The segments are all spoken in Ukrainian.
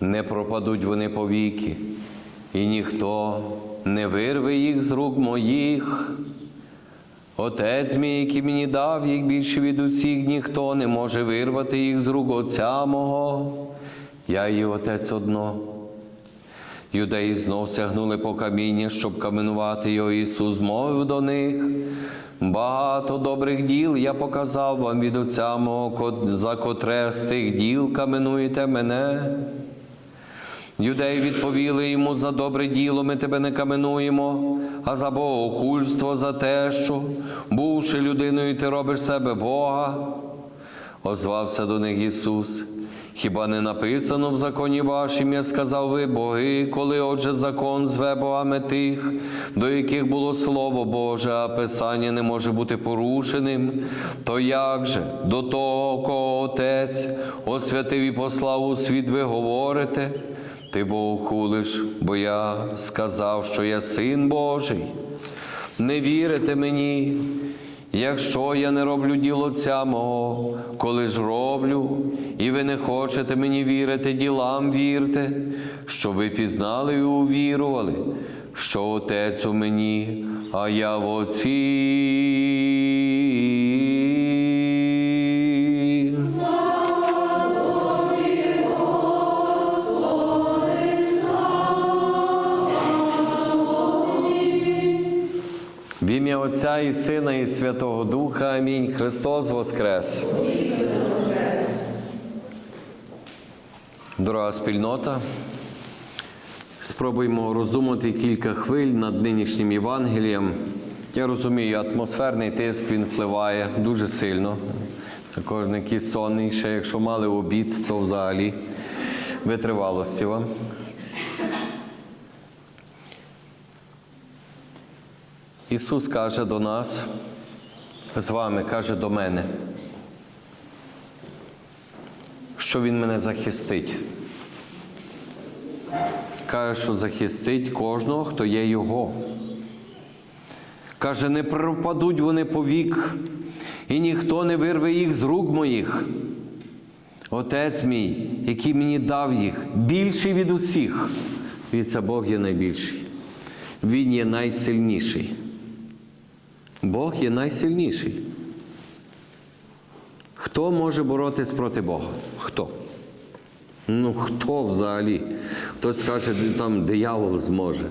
не пропадуть вони повіки, і ніхто не вирве їх з рук моїх. Отець мій, який мені дав їх більше від усіх, ніхто не може вирвати їх з рук Отця мого. Я і Отець одно. Юдеї знов сягнули по каміння, щоб каменувати його. Ісус мовив до них. Багато добрих діл я показав вам від Отця мого, за котре з тих діл каменуєте мене. Юдеї відповіли йому за добре діло ми тебе не каменуємо, а за богохульство, за те, що, бувши людиною, ти робиш себе Бога. Озвався до них Ісус. Хіба не написано в законі вашим, я сказав ви боги, коли отже закон зве богами тих, до яких було Слово Боже, а Писання не може бути порушеним, то як же до того, кого Отець освятив і послав у світ, ви говорите? Ти богохулиш, бо я сказав, що я син Божий. Не вірите мені, якщо я не роблю діло Отця мого, коли ж роблю, і ви не хочете мені вірити, ділам вірте, що ви пізнали і увірували, що Отець у мені, а я в Отці. Отця і Сина, і Святого Духа. Амінь. Христос Воскрес. Дорога спільнота. Спробуємо роздумати кілька хвиль над нинішнім Євангелієм. Я розумію, атмосферний тиск він впливає дуже сильно. Також не який сонний, ще якщо мали обід, то взагалі витривалості вам. Ісус каже до нас, з вами каже до мене, що Він мене захистить. Каже, що захистить кожного, хто є Його. Каже, не пропадуть вони повік, і ніхто не вирве їх з рук моїх. Отець мій, який мені дав їх, більший від усіх. Від Бог є найбільший. Він є найсильніший. Бог є найсильніший. Хто може боротись проти Бога? Хто? Ну, хто взагалі? Хтось скаже, там диявол зможе.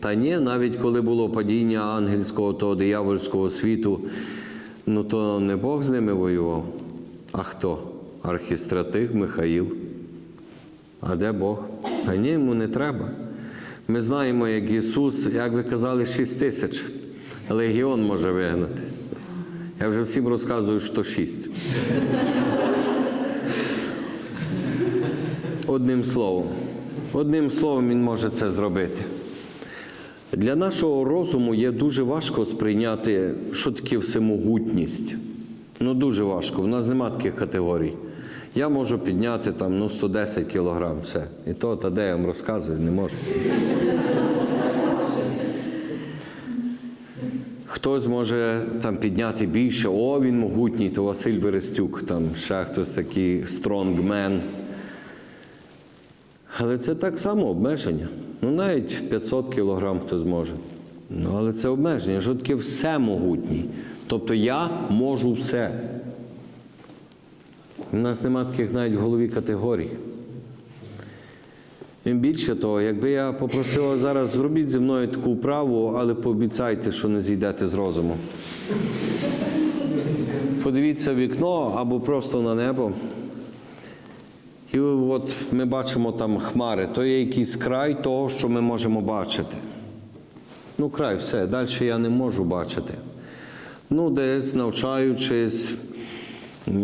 Та ні, навіть коли було падіння ангельського того диявольського світу, ну то не Бог з ними воював. А хто? Архістратих Михаїл. А де Бог? А ні, йому не треба. Ми знаємо, як Ісус, як ви казали, 6 тисяч. Легіон може вигнати. Я вже всім розказую, що 6. Одним словом. Одним словом, Він може це зробити. Для нашого розуму є дуже важко сприйняти, що таке всемогутність. Ну, дуже важко. У нас немає таких категорій. Я можу підняти там ну, 110 кілограм, все. І то, та де я вам розказую, не можу. Хтось може там підняти більше, о, він могутній, то Василь Верестюк, там ще хтось такий стронгмен. Але це так само обмеження. Ну, навіть 500 кілограм хто зможе. Ну, але це обмеження, що таке все могутній. Тобто я можу все. У нас немає таких навіть в голові категорій. Більше того, якби я попросив зараз, зробіть зі мною таку вправу, але пообіцяйте, що не зійдете з розуму. Подивіться в вікно або просто на небо. І от ми бачимо там хмари, то є якийсь край того, що ми можемо бачити. Ну, край, все, далі я не можу бачити. Ну, десь навчаючись,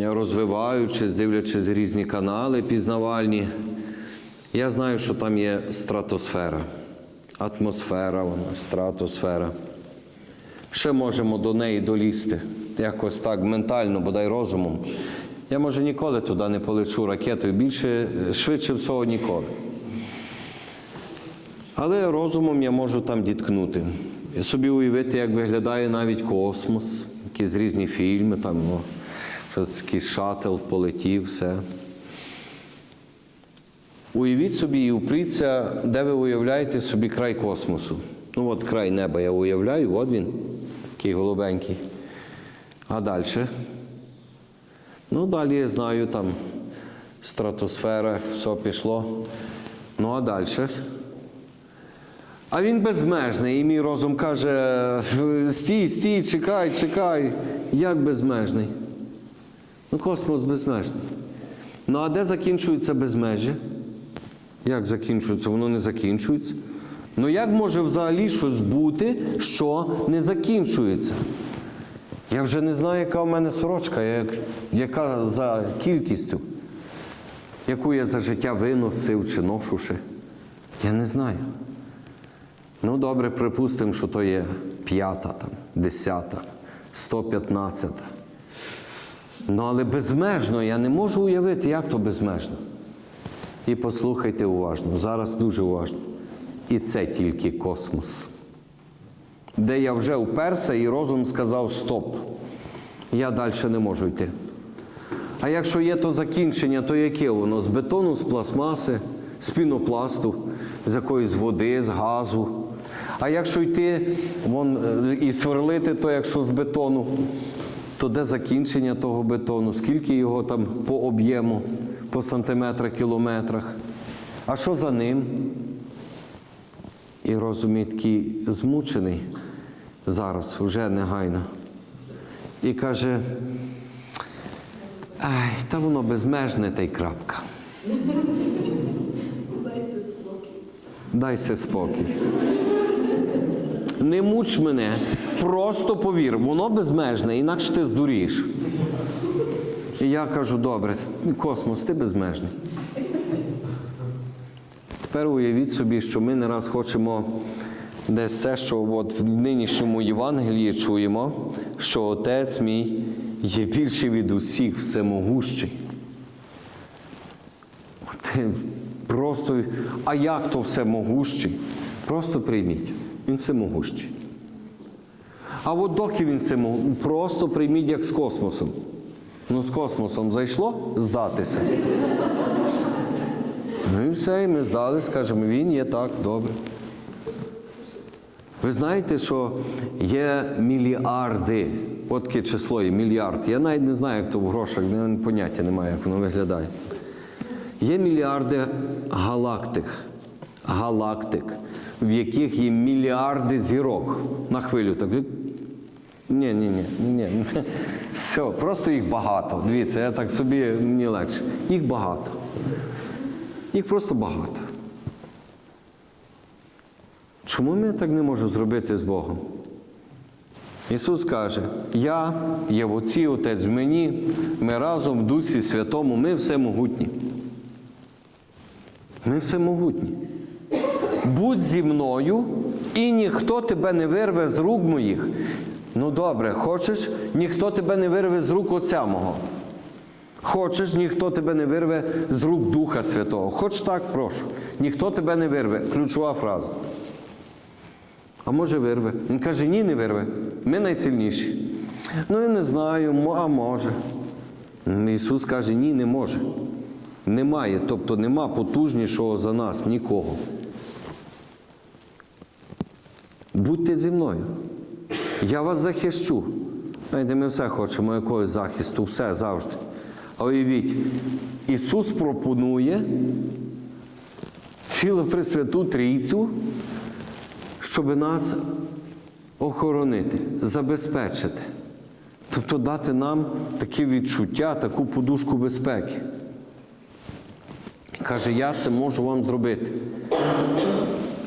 розвиваючись, дивлячись різні канали пізнавальні, я знаю, що там є стратосфера, атмосфера, вона, стратосфера. Ще можемо до неї долізти, якось так ментально, бодай розумом. Я, може, ніколи туди не полечу ракетою, більше, швидше всього ніколи. Але розумом я можу там діткнути. І собі уявити, як виглядає навіть космос, якісь різні фільми, там, ну, щось якийсь шатл полетів, все. Уявіть собі і упріться, де ви уявляєте собі край космосу. Ну от край неба я уявляю, от він, такий голубенький. А далі? Ну, далі я знаю, там стратосфера, все пішло. Ну, а далі? А він безмежний, і мій розум каже: стій, стій, чекай, чекай. Як безмежний? Ну, космос безмежний. Ну, а де закінчується безмежжя? Як закінчується? Воно не закінчується. Ну як може взагалі щось бути, що не закінчується? Я вже не знаю, яка в мене сорочка, як, яка за кількістю, яку я за життя виносив чи ношу ще. Я не знаю. Ну, добре, припустимо, що то є п'ята, там, десята, сто п'ятнадцята. Ну, але безмежно я не можу уявити, як то безмежно. І послухайте уважно, зараз дуже уважно. І це тільки космос, де я вже уперся і розум сказав стоп. Я далі не можу йти. А якщо є то закінчення, то яке воно? З бетону, з пластмаси, з пінопласту, з якоїсь води, з газу. А якщо йти вон, е, і сверлити, то якщо з бетону, то де закінчення того бетону? Скільки його там по об'єму, по сантиметрах, кілометрах? А що за ним? І розумій такий змучений зараз, вже негайно. І каже, ай, та воно безмежне та й крапка. Дайся спокій. Не муч мене, просто повір, воно безмежне, інакше ти здурієш. І я кажу, добре, космос, ти безмежний. Тепер уявіть собі, що ми не раз хочемо десь те, що от в нинішньому Євангелії чуємо, що Отець мій є більший від усіх, всемогущий. Ти просто, а як то всемогущий? Просто прийміть. Він всемогущий. А от доки він всемогущий, просто прийміть як з космосом. Ну, з космосом зайшло здатися. Ну і все, і ми здали, скажемо, він є так, добре. Ви знаєте, що є мільярди, от таке число є мільярд. Я навіть не знаю, як то в грошах, поняття немає, як воно виглядає. Є мільярди галактик, галактик, в яких є мільярди зірок на хвилю. Так. Ні, ні, ні, ні. Все, просто їх багато. Дивіться, я так собі мені легше. Їх багато. Їх просто багато. Чому ми так не можемо зробити з Богом? Ісус каже, я є в Отці, Отець в мені, ми разом в Дусі Святому, ми всемогутні. Ми всемогутні. Будь зі мною, і ніхто тебе не вирве з рук моїх. Добре, хочеш, ніхто тебе не вирве з рук Отця мого. Хочеш, ніхто тебе не вирве з рук Духа Святого. Хоч так, прошу. Ніхто тебе не вирве. Ключова фраза. А може вирве? Він каже, ні, не вирве. Ми найсильніші. Ну, я не знаю, а може. Ісус каже, ні, не може. Немає, тобто нема потужнішого за нас нікого. Будьте зі мною. Я вас захищу. Знаєте, ми все хочемо якогось захисту, все завжди. А уявіть, Ісус пропонує цілу Пресвяту Трійцю, щоб нас охоронити, забезпечити. Тобто дати нам таке відчуття, таку подушку безпеки. Каже, я це можу вам зробити.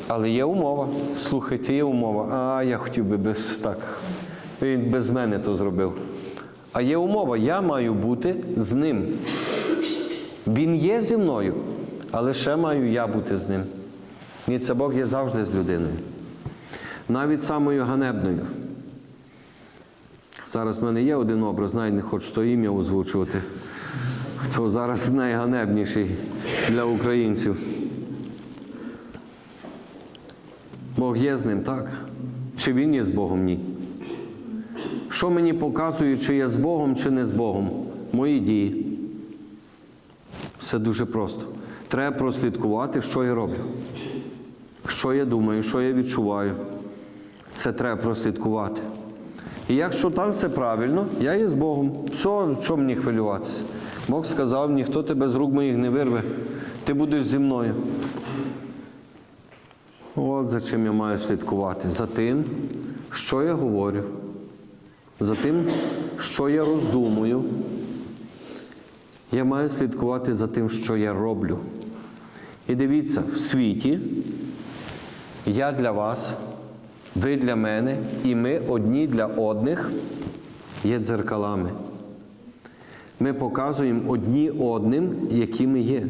Але є умова. Слухайте, є умова. А я хотів би без так. Він без мене то зробив. А є умова, я маю бути з ним. Він є зі мною, але ще маю я бути з ним. Ні, це Бог є завжди з людиною. Навіть самою ганебною. Зараз в мене є один образ, навіть не хочу то ім'я озвучувати. Хто зараз найганебніший для українців. Бог є з ним, так? Чи він є з Богом? Ні. Що мені показує, чи я з Богом, чи не з Богом? Мої дії. Все дуже просто. треба прослідкувати, що я роблю, що я думаю, що я відчуваю. Це треба прослідкувати. І якщо там все правильно, я є з Богом. Все, що мені хвилюватися? Бог сказав, ніхто тебе з рук моїх не вирве, ти будеш зі мною. От за чим я маю слідкувати. За тим, що я говорю, за тим, що я роздумую. Я маю слідкувати за тим, що я роблю. І дивіться, в світі я для вас, ви для мене, і ми одні для одних є дзеркалами. Ми показуємо одні одним, які ми є.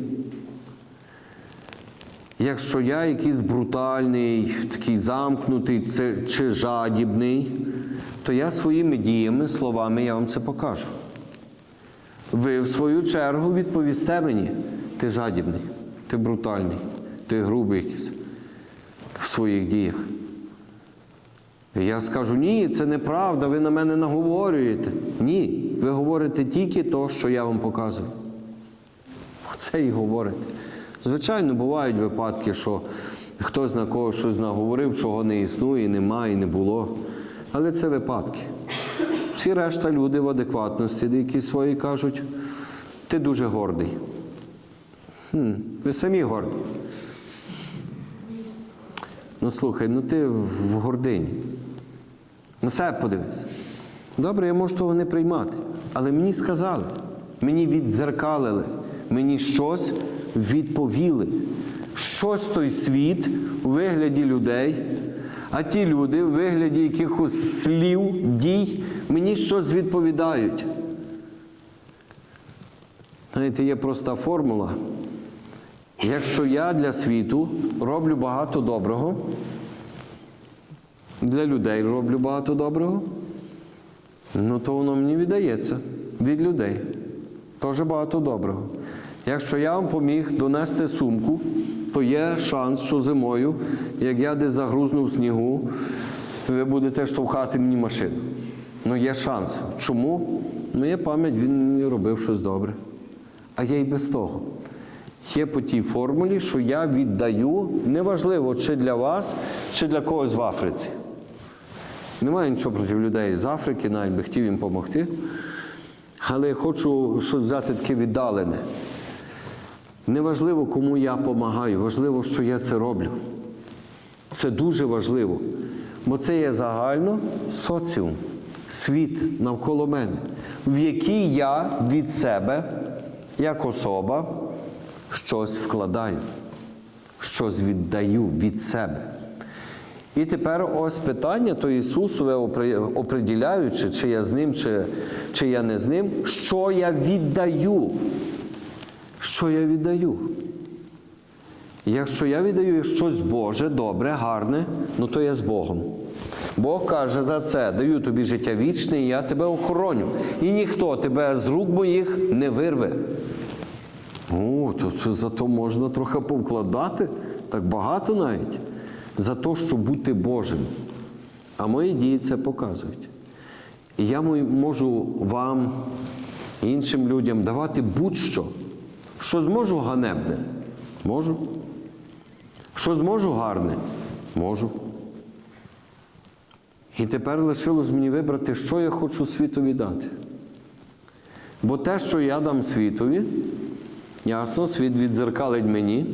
Якщо я якийсь брутальний, такий замкнутий чи жадібний, то я своїми діями, словами я вам це покажу. Ви, в свою чергу, відповісте мені, ти жадібний, ти брутальний, ти грубий якийсь в своїх діях. І я скажу, ні, це неправда, ви на мене наговорюєте. Ні, ви говорите тільки то, що я вам показую. Оце і говорите. Звичайно, бувають випадки, що хтось на когось щось наговорив, чого не існує, немає, і не було. Але це випадки. Всі решта люди в адекватності, деякі свої кажуть, ти дуже гордий. Хм, ви самі горді. Ну слухай, ну ти в гордині. На себе подивись. Добре, я можу того не приймати. Але мені сказали, мені віддзеркалили, мені щось відповіли. Щось той світ у вигляді людей, а ті люди у вигляді якихось слів, дій, мені щось відповідають. Знаєте, є проста формула. Якщо я для світу роблю багато доброго, для людей роблю багато доброго, ну то воно мені віддається від людей. Теж багато доброго. Якщо я вам поміг донести сумку, то є шанс, що зимою, як я десь загрузну в снігу, ви будете штовхати мені машину. Ну є шанс. Чому? Ну є пам'ять, він мені робив щось добре. А я й без того. Є по тій формулі, що я віддаю, неважливо, чи для вас, чи для когось в Африці. Немає нічого проти людей з Африки, навіть би хотів їм допомогти. Але я хочу щось взяти таке віддалене. Неважливо, кому я допомагаю, важливо, що я це роблю. Це дуже важливо. Бо це є загально соціум, світ навколо мене, в який я від себе, як особа, щось вкладаю, щось віддаю від себе. І тепер ось питання, то Ісусове опри- оприділяючи, чи я з ним, чи, чи я не з ним, що я віддаю. Що я віддаю? Якщо я віддаю щось Боже, добре, гарне, ну то я з Богом. Бог каже за це, даю тобі життя вічне, і я тебе охороню. І ніхто тебе з рук моїх не вирве. О, то, то зато можна трохи повкладати, так багато навіть, за те, щоб бути Божим. А мої дії це показують. І я можу вам, іншим людям давати будь-що. Що зможу ганебне? Можу. Що зможу гарне? Можу. І тепер лишилось мені вибрати, що я хочу світові дати. Бо те, що я дам світові, ясно, світ відзеркалить мені.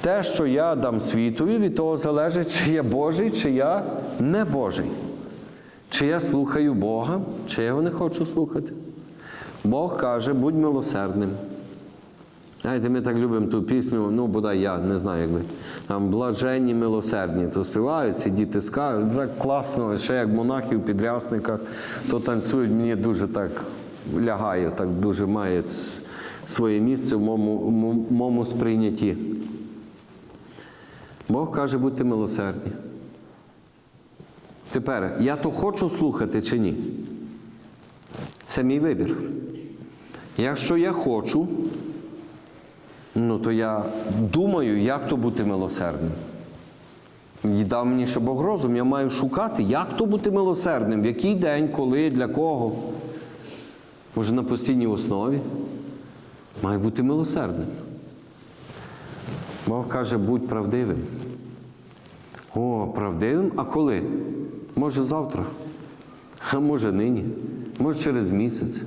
Те, що я дам світові, від того залежить, чи я Божий, чи я не Божий. Чи я слухаю Бога, чи я його не хочу слухати. Бог каже, будь милосердним. Знаєте, ми так любимо ту пісню, ну бодай я не знаю, як ви. Там блаженні милосердні, то співають, ці діти скажуть, так класно, ще як монахи в підрясниках, то танцюють, мені дуже так лягає, так дуже має своє місце в моєму, в моєму сприйнятті. Бог каже, будьте милосердні. Тепер, я то хочу слухати чи ні? Це мій вибір. Якщо я хочу, ну то я думаю, як то бути милосердним. І дав мені ще Бог розум, я маю шукати, як то бути милосердним, в який день, коли, для кого. Може, на постійній основі. Маю бути милосердним. Бог каже, будь правдивим. О, правдивим? А коли? Може завтра, а може нині, може через місяць.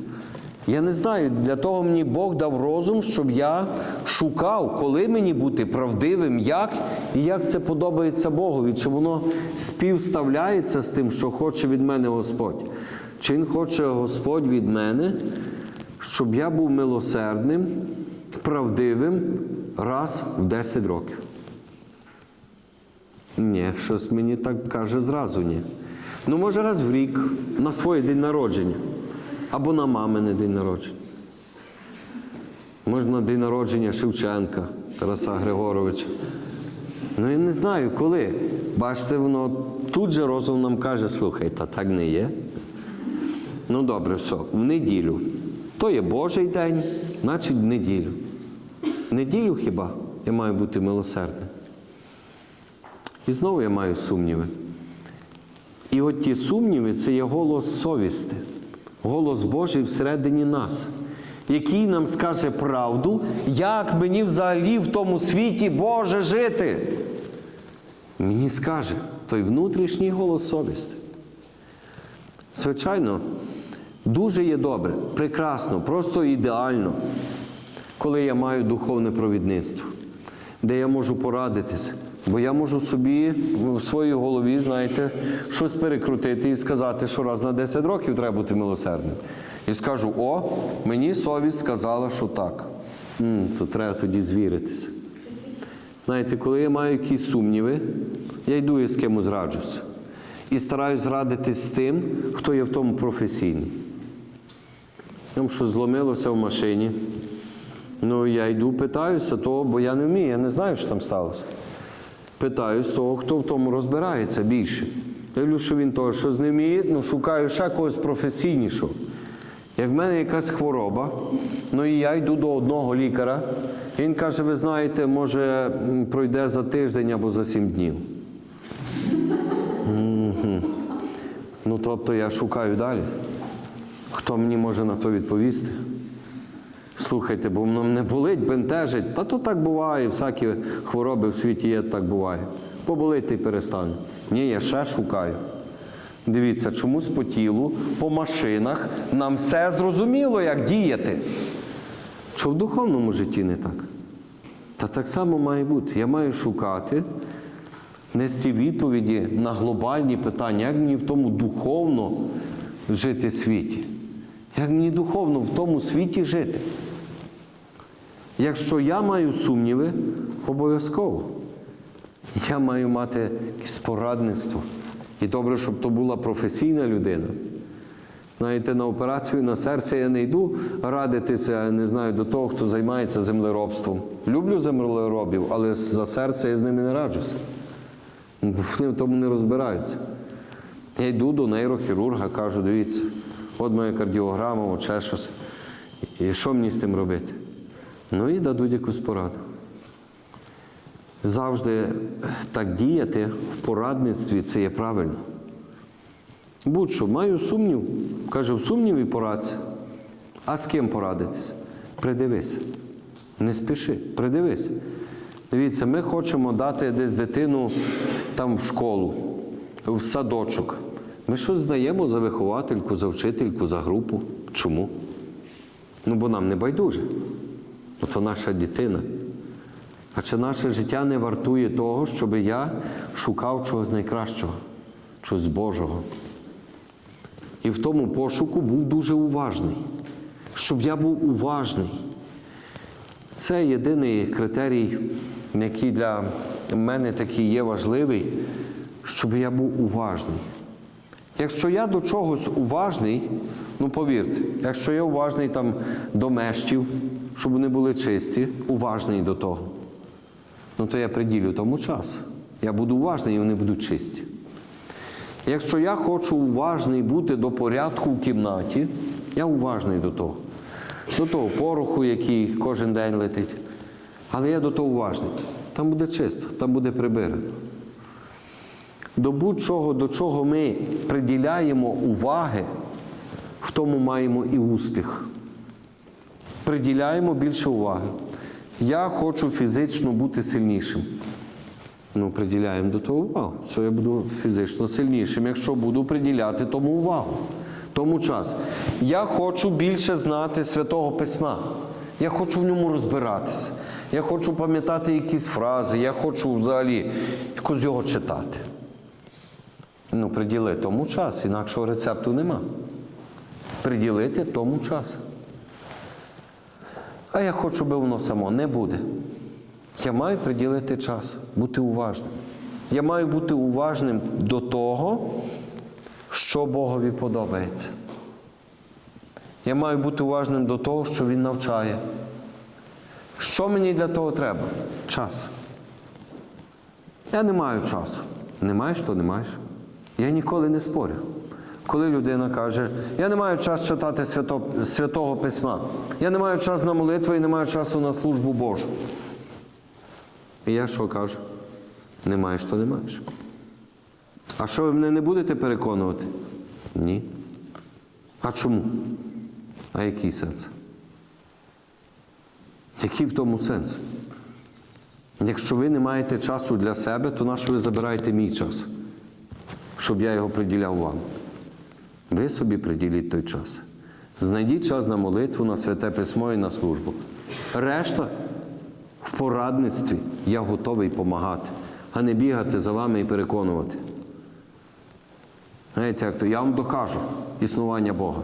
Я не знаю, для того мені Бог дав розум, щоб я шукав, коли мені бути правдивим, як і як це подобається Богові, чи воно співставляється з тим, що хоче від мене Господь. Чи Він хоче Господь від мене, щоб я був милосердним, правдивим раз в 10 років. Ні, щось мені так каже зразу ні. Ну, може, раз в рік на свій день народження. Або на мамине день народження. Може, на день народження Шевченка, Тараса Григоровича. Ну, я не знаю коли. Бачите, воно тут же розум нам каже, слухай, та так не є. Ну добре, все, в неділю. То є Божий день, значить в неділю. В неділю хіба я маю бути милосердним? І знову я маю сумніви. І от ті сумніви це є голос совісти, голос Божий всередині нас, який нам скаже правду, як мені взагалі в тому світі Боже жити. Мені скаже той внутрішній голос совісти. Звичайно, дуже є добре, прекрасно, просто ідеально, коли я маю духовне провідництво, де я можу порадитися. Бо я можу собі в своїй голові, знаєте, щось перекрутити і сказати, що раз на 10 років треба бути милосердним. І скажу: о, мені совість сказала, що так. м то треба тоді звіритися. Знаєте, коли я маю якісь сумніви, я йду і з кимось раджуся. І стараюсь радитись з тим, хто є в тому професійний. Там що зломилося в машині. Ну, я йду, питаюся того, бо я не вмію, я не знаю, що там сталося. Питаюсь того, хто в тому розбирається більше. Дивлю, що він того, що не вміє, ну шукаю ще когось професійнішого. Як в мене якась хвороба, ну і я йду до одного лікаря, він каже, ви знаєте, може пройде за тиждень або за сім днів. Ну, тобто я шукаю далі. Хто мені може на то відповісти? Слухайте, бо воно мене болить, бентежить. Та то так буває, всякі хвороби в світі є, так буває. Поболить й перестане. Ні, я ще шукаю. Дивіться, чомусь по тілу, по машинах нам все зрозуміло, як діяти. Що в духовному житті не так? Та так само має бути. Я маю шукати, нести відповіді на глобальні питання, як мені в тому духовно жити світі. Як мені духовно в тому світі жити? Якщо я маю сумніви, обов'язково. Я маю мати якесь порадництво. І добре, щоб то була професійна людина. Знаєте, на операцію на серце я не йду радитися, не знаю, до того, хто займається землеробством. Люблю землеробів, але за серце я з ними не раджуся. Вони в тому не розбираються. Я йду до нейрохірурга, кажу, дивіться, от моя кардіограма, от ще щось. І що мені з тим робити? Ну і дадуть якусь пораду. Завжди так діяти в порадництві це є правильно. Будь-що, маю сумнів, каже, в сумніві порадься. А з ким порадитися? Придивися. Не спіши, придивись. Дивіться, ми хочемо дати десь дитину там в школу, в садочок. Ми щось знаємо за виховательку, за вчительку, за групу. Чому? Ну, бо нам не байдуже. Ну, то наша дитина. А чи наше життя не вартує того, щоб я шукав чогось найкращого, чогось Божого? І в тому пошуку був дуже уважний, щоб я був уважний. Це єдиний критерій, який для мене такий є важливий, щоб я був уважний. Якщо я до чогось уважний, ну повірте, якщо я уважний там до мештів, щоб вони були чисті, уважний до того, ну то я приділю тому час. Я буду уважний і вони будуть чисті. Якщо я хочу уважний бути до порядку в кімнаті, я уважний до того. До того пороху, який кожен день летить. Але я до того уважний. Там буде чисто, там буде прибирано. До будь-чого, до чого ми приділяємо уваги, в тому маємо і успіх. Приділяємо більше уваги. Я хочу фізично бути сильнішим. Ну, приділяємо до того увагу. Що я буду фізично сильнішим, якщо буду приділяти тому увагу. Тому час. Я хочу більше знати Святого Письма. Я хочу в ньому розбиратися. Я хочу пам'ятати якісь фрази, я хочу взагалі якось його читати. Ну, приділи тому час, інакшого рецепту нема. Приділити тому час. А я хочу, би воно само не буде. Я маю приділити час, бути уважним. Я маю бути уважним до того, що Богові подобається. Я маю бути уважним до того, що Він навчає. Що мені для того треба? Час. Я не маю часу. Не маєш, то не маєш. Я ніколи не спорю. Коли людина каже, я не маю часу читати свято, святого письма, я не маю часу на молитву і не маю часу на службу Божу. І я що кажу? Не маєш, то не маєш. А що ви мене не будете переконувати? Ні. А чому? А який сенс? Який в тому сенс? Якщо ви не маєте часу для себе, то на що ви забираєте мій час, щоб я його приділяв вам? Ви собі приділіть той час. Знайдіть час на молитву, на святе письмо і на службу. Решта в порадництві я готовий допомагати, а не бігати за вами і переконувати. Знаєте, як то я вам докажу існування Бога.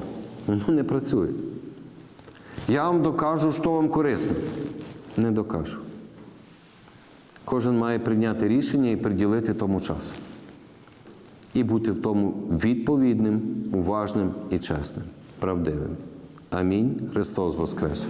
Воно не працює. Я вам докажу, що вам корисно. Не докажу. Кожен має прийняти рішення і приділити тому час. І бути в тому відповідним, уважним і чесним, правдивим. Амінь. Христос Воскрес.